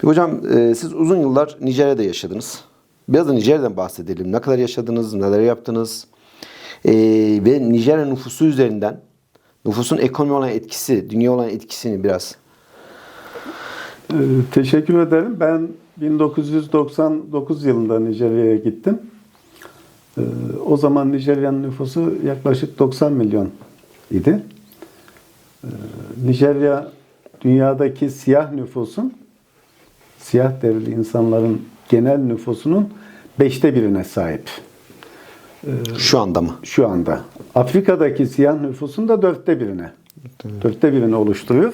Peki hocam e, siz uzun yıllar Nijerya'da yaşadınız. Biraz da Nijerya'dan bahsedelim. Ne kadar yaşadınız, neler yaptınız? E, ve Nijerya nüfusu üzerinden nüfusun ekonomi olan etkisi, dünya olan etkisini biraz. Ee, Teşekkür ederim. Ben 1999 yılında Nijerya'ya gittim. Ee, O zaman Nijerya'nın nüfusu yaklaşık 90 milyon idi. Ee, Nijerya dünyadaki siyah nüfusun, siyah derili insanların genel nüfusunun beşte birine sahip Şu anda mı? şu anda. Afrika'daki siyah nüfusun da dörtte birine. Dörtte birini oluşturuyor.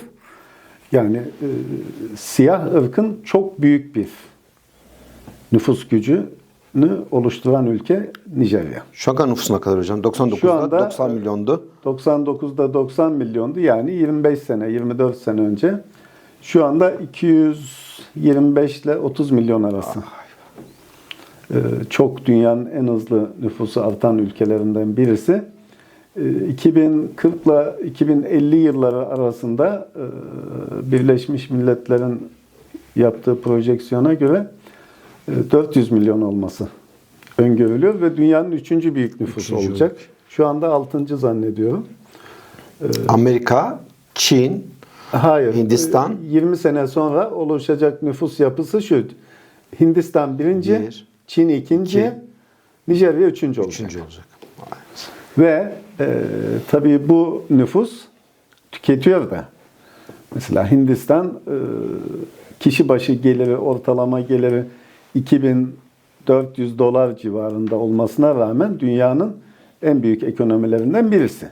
Yani e, siyah ırkın çok büyük bir nüfus gücünü oluşturan ülke Nijerya. Şu an nüfusuna kadar hocam? 99'da Şu anda- 90 milyondu. 99'da 90 milyondu yani 25 sene, 24 sene önce. Şu anda 225 ile 30 milyon arası. Ee, Çok dünyanın en hızlı nüfusu artan ülkelerinden birisi. Ee, 2040 ile 2050 yılları arasında e, Birleşmiş Milletler'in yaptığı projeksiyona göre e, 400 milyon olması öngörülüyor ve dünyanın üçüncü büyük nüfusu Üçüncü. olacak. Şu anda altıncı zannediyorum. Amerika, Çin, Hayır. Hindistan. e, 20 sene sonra oluşacak nüfus yapısı şu. Hindistan birinci, Bir. Çin ikinci, İki. Nijerya üçüncü olacak. üçüncü olacak. Ve e, tabii bu nüfus tüketiyor da. Mesela Hindistan e, kişi başı geliri, ortalama geliri 2400 dolar civarında olmasına rağmen dünyanın en büyük ekonomilerinden birisi.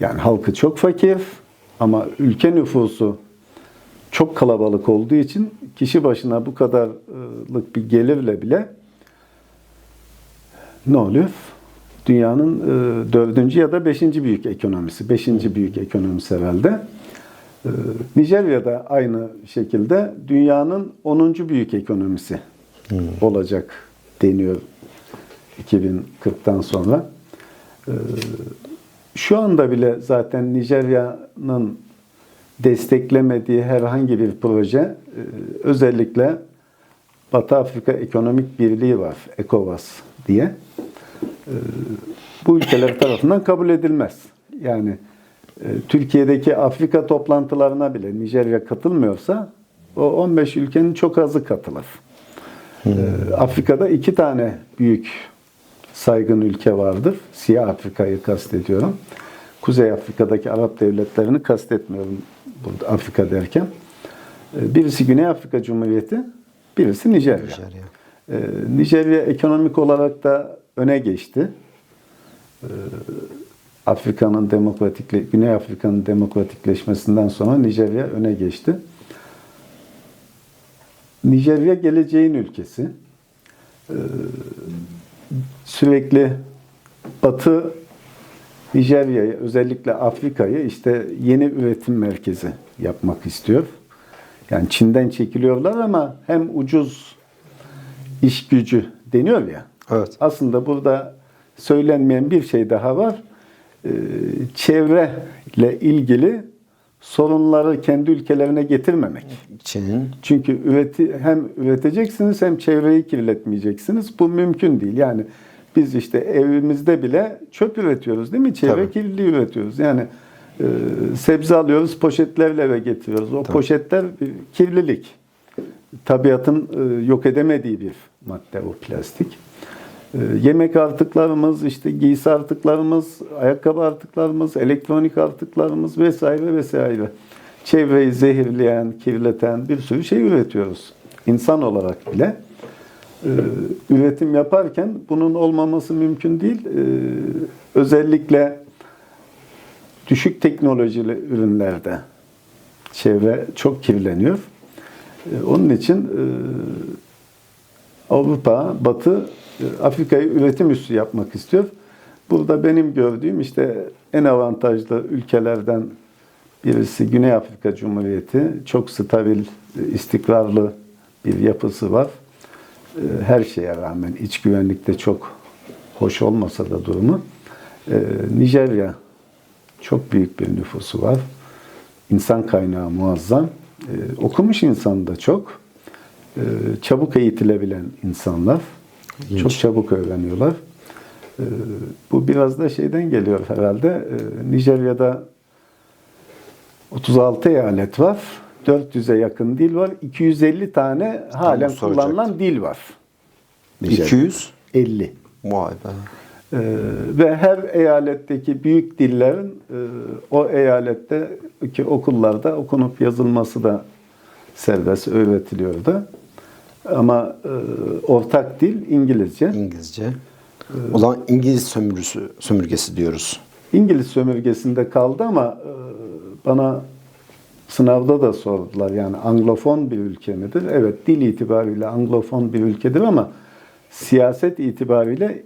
Yani halkı çok fakir ama ülke nüfusu çok kalabalık olduğu için kişi başına bu kadarlık bir gelirle bile ne oluyor? Dünyanın e, dördüncü ya da beşinci büyük ekonomisi. Beşinci büyük ekonomisi herhalde. E, Nijerya'da aynı şekilde dünyanın onuncu büyük ekonomisi olacak deniyor 2040'tan sonra. Şu anda bile zaten Nijerya'nın desteklemediği herhangi bir proje e, özellikle Batı Afrika Ekonomik Birliği var, ECOWAS diye. E, Bu ülkeler tarafından kabul edilmez. Yani e, Türkiye'deki Afrika toplantılarına bile Nijerya katılmıyorsa o 15 ülkenin çok azı katılır. E, Afrika'da iki tane büyük saygın ülke vardır. Siyah Afrika'yı kastediyorum. Kuzey Afrika'daki Arap devletlerini kastetmiyorum burada Afrika derken. E, Birisi Güney Afrika Cumhuriyeti, birisi Nijerya. Nijerya. Ee, Nijerya ekonomik olarak da öne geçti. Ee, Afrika'nın demokratikle Güney Afrika'nın demokratikleşmesinden sonra Nijerya öne geçti. Nijerya geleceğin ülkesi. Ee, sürekli Batı Nijerya'yı özellikle Afrika'yı işte yeni üretim merkezi yapmak istiyor. Yani Çin'den çekiliyorlar ama hem ucuz iş gücü deniyor ya. Evet. Aslında burada söylenmeyen bir şey daha var. Ee, çevreyle ilgili sorunları kendi ülkelerine getirmemek. Çin'in Çünkü üreti, hem üreteceksiniz hem çevreyi kirletmeyeceksiniz. Bu mümkün değil. Yani biz işte evimizde bile çöp üretiyoruz değil mi? Çevre Tabii. kirliliği üretiyoruz. Yani e, sebze alıyoruz, poşetlerle eve getiriyoruz. O poşetler bir kirlilik. Tabiatın e, yok edemediği bir madde o plastik. E, yemek artıklarımız, işte giysi artıklarımız, ayakkabı artıklarımız, elektronik artıklarımız vesaire vesaire. Çevreyi zehirleyen, kirleten bir sürü şey üretiyoruz. İnsan olarak bile. E, üretim yaparken bunun olmaması mümkün değil. E, özellikle düşük teknolojili ürünlerde çevre çok kirleniyor. Onun için e, Avrupa, Batı Afrika'yı üretim üssü yapmak istiyor. Burada benim gördüğüm işte en avantajlı ülkelerden birisi Güney Afrika Cumhuriyeti. Çok stabil, istikrarlı bir yapısı var. E, Her şeye rağmen iç güvenlikte çok hoş olmasa da durumu. E, Nijerya çok büyük bir nüfusu var. İnsan kaynağı muazzam. E, okumuş insan da çok. Çabuk eğitilebilen insanlar. İlginç. Çok çabuk öğreniyorlar. E, bu biraz da şeyden geliyor herhalde. E, Nijerya'da 36 eyalet var. 400'e yakın dil var. 250 tane halen kullanılan dil var. Nijerya'da. 200. 50. Vay be. Ee, ve her eyaletteki büyük dillerin e, o eyaletteki okullarda okunup yazılması da serbest öğretiliyor da. Ama e, ortak dil İngilizce. İngilizce. O zaman İngiliz sömürüsü, sömürgesi diyoruz. İngiliz sömürgesinde kaldı ama e, bana sınavda da sordular. Yani Anglofon bir ülke midir? Evet dil itibariyle Anglofon bir ülkedir ama siyaset itibariyle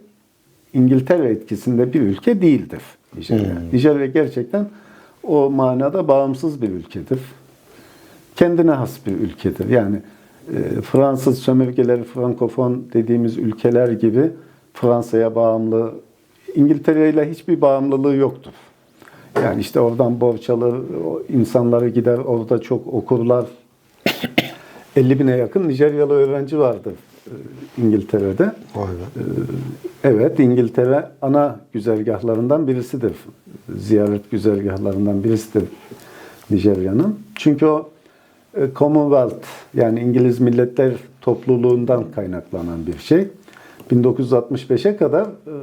İngiltere etkisinde bir ülke değildir Nijerya. Nijerya gerçekten o manada bağımsız bir ülkedir. Kendine has bir ülkedir. Yani Fransız sömürgeleri, Frankofon dediğimiz ülkeler gibi Fransa'ya bağımlı, İngiltere ile hiçbir bağımlılığı yoktur. Yani işte oradan borç alır, insanları gider, orada çok okurlar. 50 bine yakın Nijeryalı öğrenci vardır e, İngiltere'de. Vay be. Evet, İngiltere ana güzergahlarından birisidir. Ziyaret güzergahlarından birisidir Nijerya'nın. Çünkü o Commonwealth yani İngiliz Milletler Topluluğundan kaynaklanan bir şey. 1965'e kadar e,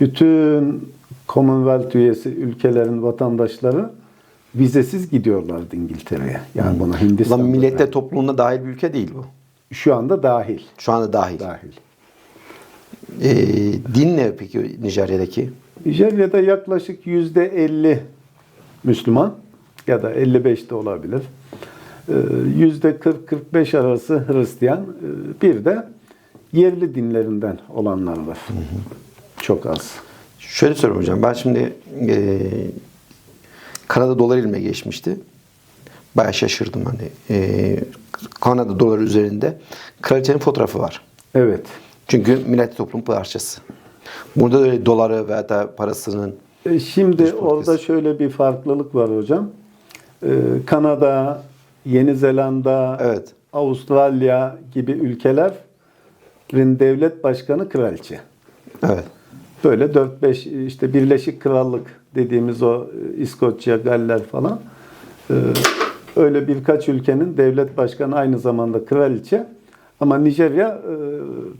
bütün Commonwealth üyesi ülkelerin vatandaşları vizesiz gidiyorlardı İngiltere'ye. Yani buna O zaman Hindistan milletler topluluğuna dahil bir ülke değil bu. şu anda dahil. Şu anda dahil. Dahil. Ee, din ne peki Nijerya'daki? Nijerya'da yaklaşık yüzde 50 Müslüman ya da 55 de olabilir. Ee, Yüzde 40-45 arası Hristiyan. Ee, Bir de yerli dinlerinden olanlar var. Çok az. Şöyle söyleyeyim hocam. Ben şimdi e, Kanada dolar ilme geçmişti. Bayağı şaşırdım hani. E, Kanada doları üzerinde kraliçenin fotoğrafı var. Evet. Çünkü millet toplum parçası. Burada da öyle doları veya da parasının E, Şimdi orada şöyle bir farklılık var hocam. Ee, Kanada, Yeni Zelanda, Evet. Avustralya gibi ülkelerin devlet başkanı kraliçe. evet. Böyle 4-5 işte Birleşik Krallık dediğimiz o e, İskoçya, Galler falan. e, Öyle birkaç ülkenin devlet başkanı aynı zamanda kraliçe. Ama Nijerya e,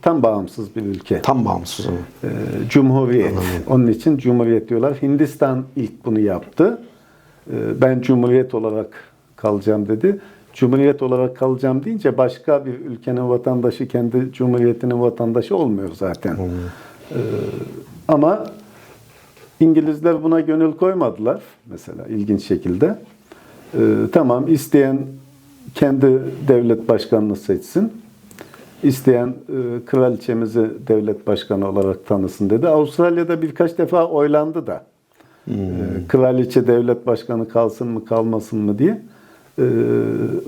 tam bağımsız bir ülke. Tam bağımsız. E, Cumhuriyet. Onun için Cumhuriyet diyorlar. Hindistan ilk bunu yaptı. E, Ben Cumhuriyet olarak kalacağım dedi. Cumhuriyet olarak kalacağım deyince başka bir ülkenin vatandaşı kendi cumhuriyetinin vatandaşı olmuyor zaten. E, Ama İngilizler buna gönül koymadılar mesela ilginç şekilde. E, Tamam isteyen kendi devlet başkanını seçsin. İsteyen e, kraliçemizi devlet başkanı olarak tanısın dedi. Avustralya'da birkaç defa oylandı da. E, kraliçe devlet başkanı kalsın mı kalmasın mı diye. E,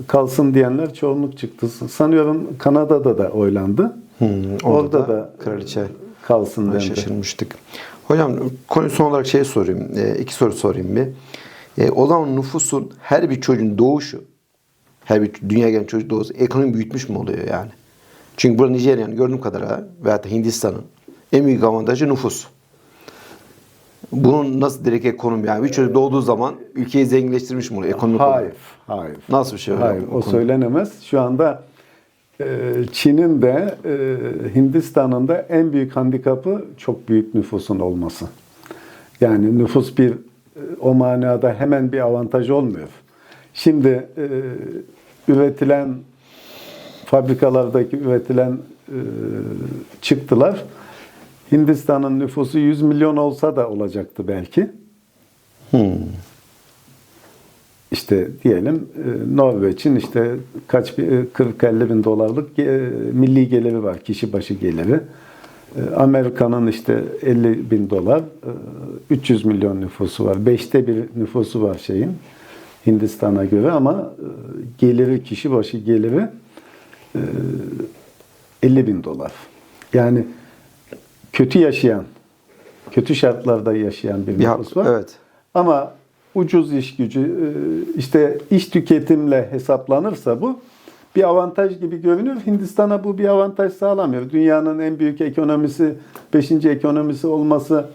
kalsın diyenler çoğunluk çıktı. Sanıyorum Kanada'da da oylandı. Hmm, Orada, da, kraliçe e, kalsın dendi. şaşırmıştık. Hocam konuyu son olarak şey sorayım. E, iki soru sorayım bir. E, o zaman nüfusun her bir çocuğun doğuşu, her bir dünya gelen çocuk doğusu ekonomi büyütmüş mü oluyor yani? Çünkü burada Nijerya'nın gördüğüm kadarıyla veyahut da Hindistan'ın en büyük avantajı nüfus. Bunun nasıl direkt ekonomi yani bir çocuk doğduğu zaman ülkeyi zenginleştirmiş mi oluyor ekonomik olarak? Hayır, hayır. Nasıl bir şey? Hayır, o konu? söylenemez. Şu anda e, Çin'in de e, Hindistan'ın da en büyük handikapı çok büyük nüfusun olması. Yani nüfus bir e, o manada hemen bir avantaj olmuyor. Şimdi üretilen fabrikalardaki üretilen çıktılar Hindistan'ın nüfusu 100 milyon olsa da olacaktı belki. Hmm. İşte diyelim e, Norveç'in işte kaç bir- e, 40-50 bin dolarlık e, milli geliri var kişi başı geliri. Amerika'nın işte 50 bin dolar, e, 300 milyon nüfusu var. Beşte bir nüfusu var şeyin Hindistan'a göre ama geliri kişi başı geliri e, 50 bin dolar. Yani kötü yaşayan, kötü şartlarda yaşayan bir nüfus var. evet. Ama ucuz iş gücü, e, işte iş tüketimle hesaplanırsa bu bir avantaj gibi görünüyor. Hindistan'a bu bir avantaj sağlamıyor. Dünyanın en büyük ekonomisi, beşinci ekonomisi olması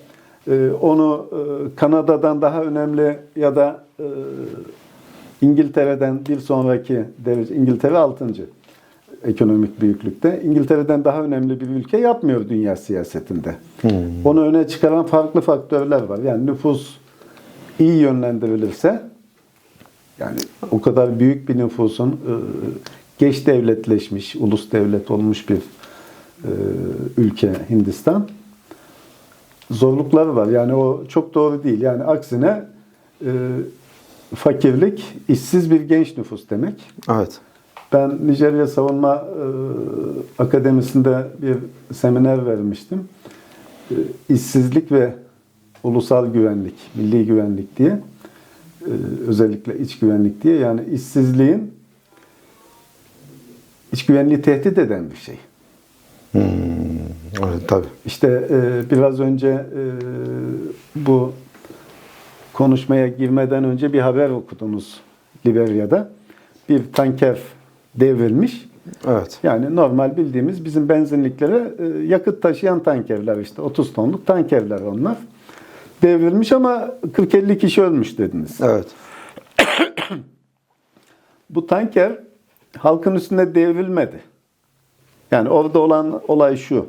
e, onu e, Kanada'dan daha önemli ya da İngiltere'den bir sonraki derece, İngiltere 6. ekonomik büyüklükte. İngiltere'den daha önemli bir ülke yapmıyor dünya siyasetinde. Onu öne çıkaran farklı faktörler var. Yani nüfus iyi yönlendirilirse yani o kadar büyük bir nüfusun e, geç devletleşmiş, ulus devlet olmuş bir e, ülke Hindistan. Zorlukları var. Yani o çok doğru değil. Yani aksine e, fakirlik, işsiz bir genç nüfus demek. Evet. Ben Nijerya Savunma e, Akademisi'nde bir seminer vermiştim. E, işsizlik ve ulusal güvenlik, milli güvenlik diye. E, özellikle iç güvenlik diye. Yani işsizliğin iç güvenliği tehdit eden bir şey. Evet tabii. İşte e, biraz önce e, bu konuşmaya girmeden önce bir haber okudunuz Liberya'da. Bir tanker devrilmiş. Evet. Yani normal bildiğimiz bizim benzinliklere e, yakıt taşıyan tankerler işte 30 tonluk tankerler onlar. Devrilmiş ama 40-50 kişi ölmüş dediniz. Evet. Bu tanker halkın üstünde devrilmedi. Yani orada olan olay şu.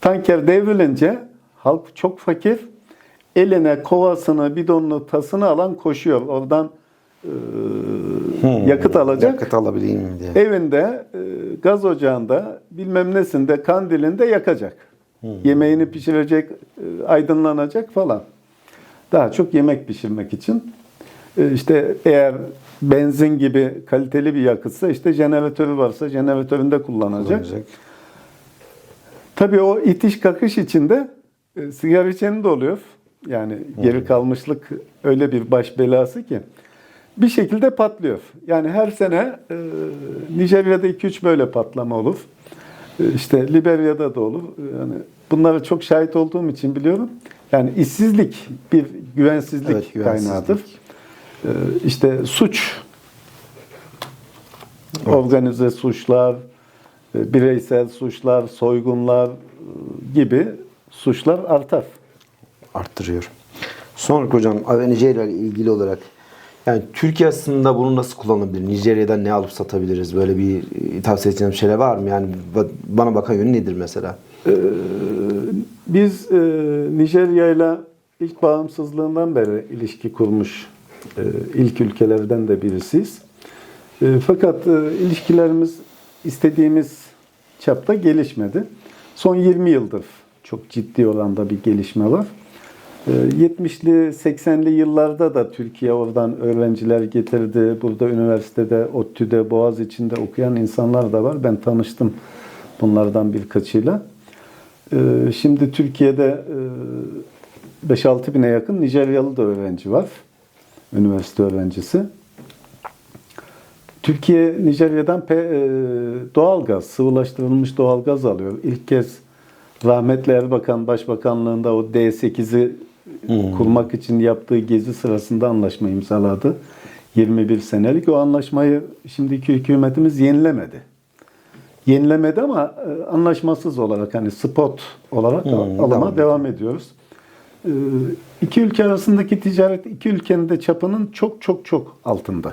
Tanker devrilince halk çok fakir. Eline kovasını, bidonunu, tasını alan koşuyor. Oradan e, yakıt alacak. Yakıt alabileyim diye. Evinde, e, gaz ocağında, bilmem nesinde, kandilinde yakacak. Yemeğini pişirecek, e, aydınlanacak falan. Daha çok yemek pişirmek için. E, işte eğer benzin gibi kaliteli bir yakıtsa işte jeneratörü varsa jeneratöründe kullanacak. Kullanacak. Tabii o itiş kakış içinde sigara içeni de oluyor. Yani geri kalmışlık öyle bir baş belası ki bir şekilde patlıyor. Yani her sene e, Nijerya'da 2-3 böyle patlama olur. E, işte Liberya'da da olur. Yani bunlara çok şahit olduğum için biliyorum. Yani işsizlik bir güvensizlik, Evet, güvensizlik. kaynağıdır. E, işte suç, organize suçlar, e, bireysel suçlar, soygunlar e, gibi suçlar artar. Arttırıyor. Sonra hocam Nijerya ile ilgili olarak yani Türkiye aslında bunu nasıl kullanabilir? Nijerya'dan ne alıp satabiliriz? Böyle bir e, tavsiye edeceğim şeyler var mı? Yani ba- bana bakan yönü nedir mesela? Biz e, Nijerya ile ilk bağımsızlığından beri ilişki kurmuş e, ilk ülkelerden de birisiyiz. E, fakat e, ilişkilerimiz istediğimiz çapta gelişmedi. Son 20 yıldır çok ciddi oranda bir gelişme var. E, 70'li 80'li yıllarda da Türkiye oradan öğrenciler getirdi. Burada üniversitede, ODTÜ'de, Boğaziçi'nde okuyan insanlar da var. Ben tanıştım bunlardan birkaçıyla. Ee, Şimdi Türkiye'de e, 5-6 bine yakın Nijeryalı da öğrenci var. Üniversite öğrencisi. Türkiye Nijerya'dan e, doğalgaz, sıvılaştırılmış doğalgaz alıyor. İlk kez rahmetli Erbakan Başbakanlığında o D8'i kurmak için yaptığı gezi sırasında anlaşma imzaladı. 21 senelik o anlaşmayı şimdiki hükümetimiz yenilemedi yenilemedi ama e, anlaşmasız olarak hani spot olarak Hmm, alıma devam devam, ediyoruz. E, İki ülke arasındaki ticaret iki ülkenin de çapının çok çok çok altında.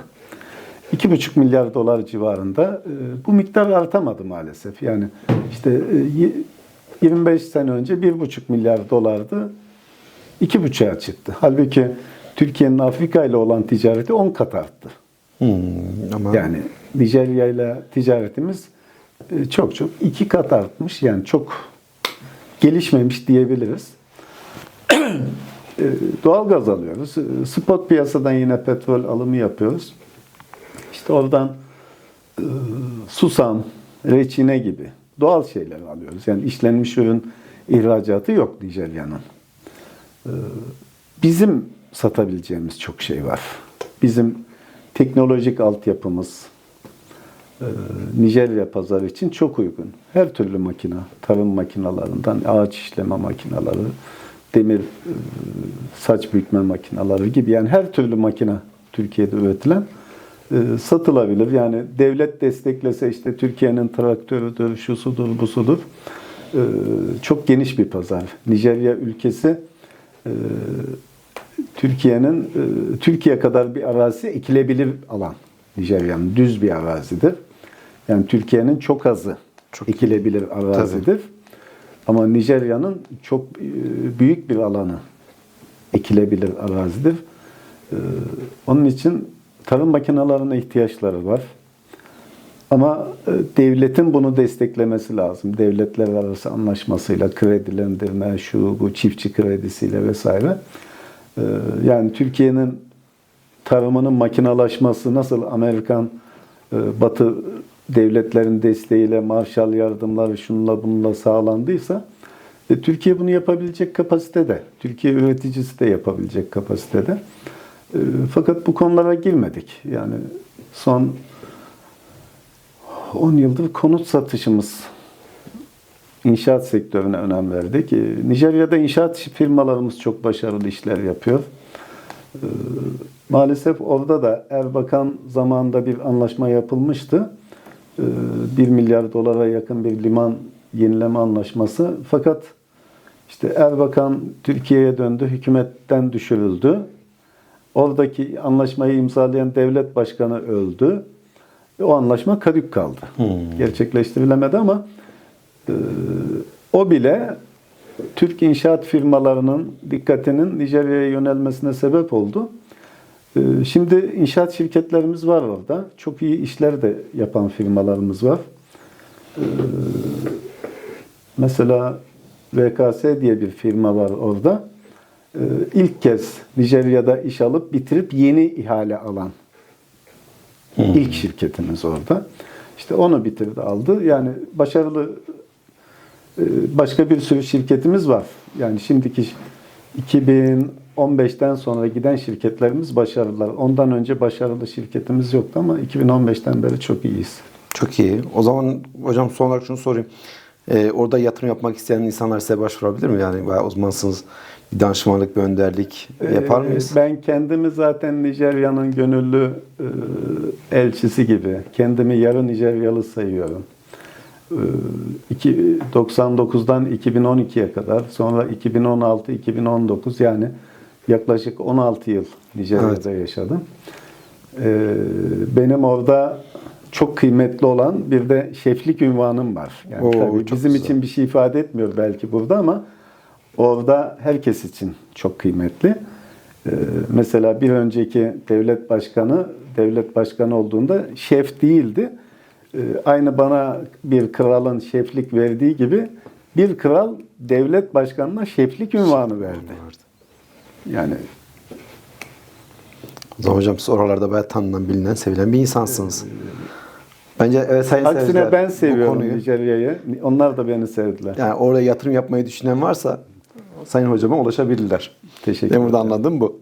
2,5 milyar dolar civarında. E, Bu miktar artamadı maalesef. Yani işte e, y- 25 sene önce 1,5 milyar dolardı. 2,5'a çıktı. Halbuki Türkiye'nin Afrika ile olan ticareti 10 kat arttı. Hmm, ama Yani Nijerya ile ticaretimiz e, çok çok iki kat artmış. Yani çok gelişmemiş diyebiliriz. E, Doğalgaz alıyoruz. E, Spot piyasadan yine petrol alımı yapıyoruz. İşte oradan susam, reçine gibi doğal şeyler alıyoruz. Yani işlenmiş ürün ihracatı yok Nijerya'nın. E, Bizim satabileceğimiz çok şey var. Bizim teknolojik altyapımız, e, Nijerya pazarı için çok uygun. Her türlü makine, tarım makinalarından ağaç işleme makineleri, demir e, saç bükme makineleri gibi yani her türlü makine Türkiye'de üretilen e, satılabilir. Yani devlet desteklese işte Türkiye'nin traktörüdür, şusudur, busudur. Çok geniş bir pazar. Nijerya ülkesi Türkiye'nin e, Türkiye kadar bir arazi ekilebilir alan. Nijerya'nın düz bir arazidir. Yani Türkiye'nin çok azı Çok ekilebilir arazidir. Ama Nijerya'nın çok e, büyük bir alanı ekilebilir arazidir. E, Onun için tarım makinelerine ihtiyaçları var. Ama e, devletin bunu desteklemesi lazım. Devletler arası anlaşmasıyla, kredilendirme, şu bu çiftçi kredisiyle vesaire. E, Yani Türkiye'nin tarımının makinalaşması nasıl Amerikan e, Batı devletlerin desteğiyle Marshall yardımları şunla bununla sağlandıysa Türkiye bunu yapabilecek kapasitede. Türkiye üreticisi de yapabilecek kapasitede. Fakat bu konulara girmedik. Yani son 10 yıldır konut satışımız inşaat sektörüne önem verdik. Nijerya'da inşaat firmalarımız çok başarılı işler yapıyor. E, Maalesef orada da Erbakan zamanında bir anlaşma yapılmıştı. E, 1 milyar dolara yakın bir liman yenileme anlaşması. Fakat işte Erbakan Türkiye'ye döndü, hükümetten düşürüldü. Oradaki anlaşmayı imzalayan devlet başkanı öldü. O anlaşma kadük kaldı. Gerçekleştirilemedi ama e, o bile Türk inşaat firmalarının dikkatinin Nijerya'ya yönelmesine sebep oldu. E, Şimdi inşaat şirketlerimiz var orada. Çok iyi işler de yapan firmalarımız var. E, Mesela VKS diye bir firma var orada. E, İlk kez Nijerya'da iş alıp bitirip yeni ihale alan ilk şirketimiz orada. İşte onu bitirdi aldı. Yani başarılı e, başka bir sürü şirketimiz var. Yani şimdiki 2015'ten sonra giden şirketlerimiz başarılılar. Ondan önce başarılı şirketimiz yoktu ama 2015'ten beri çok iyiyiz. Çok iyi. O zaman hocam son olarak şunu sorayım. Ee, orada yatırım yapmak isteyen insanlar size başvurabilir mi? Yani bayağı uzmansınız. Danışmanlık, bir önderlik yapar Ee, mıyız? Ben kendimi zaten Nijerya'nın gönüllü e, elçisi gibi, kendimi yarı Nijeryalı sayıyorum. Ee, iki- 99'dan 2012'ye kadar, sonra 2016-2019 yani yaklaşık 16 yıl Nijerya'da yaşadım. Ee, Benim orada çok kıymetli olan bir de şeflik ünvanım var. Yani Oo, tabii bizim güzel. için bir şey ifade etmiyor belki burada ama orada herkes için çok kıymetli. Ee, mesela bir önceki devlet başkanı devlet başkanı olduğunda şef değildi. Ee, aynı bana bir kralın şeflik verdiği gibi bir kral devlet başkanına şeflik ünvanı verdi. Yani O zaman hocam siz oralarda bayağı tanınan, bilinen, sevilen bir insansınız. Bence evet sayın aksine ben seviyorum Nijerya'yı. Onlar da beni sevdiler. Yani oraya yatırım yapmayı düşünen varsa Sayın Hocama ulaşabilirler. Teşekkür ederim. anladığım bu.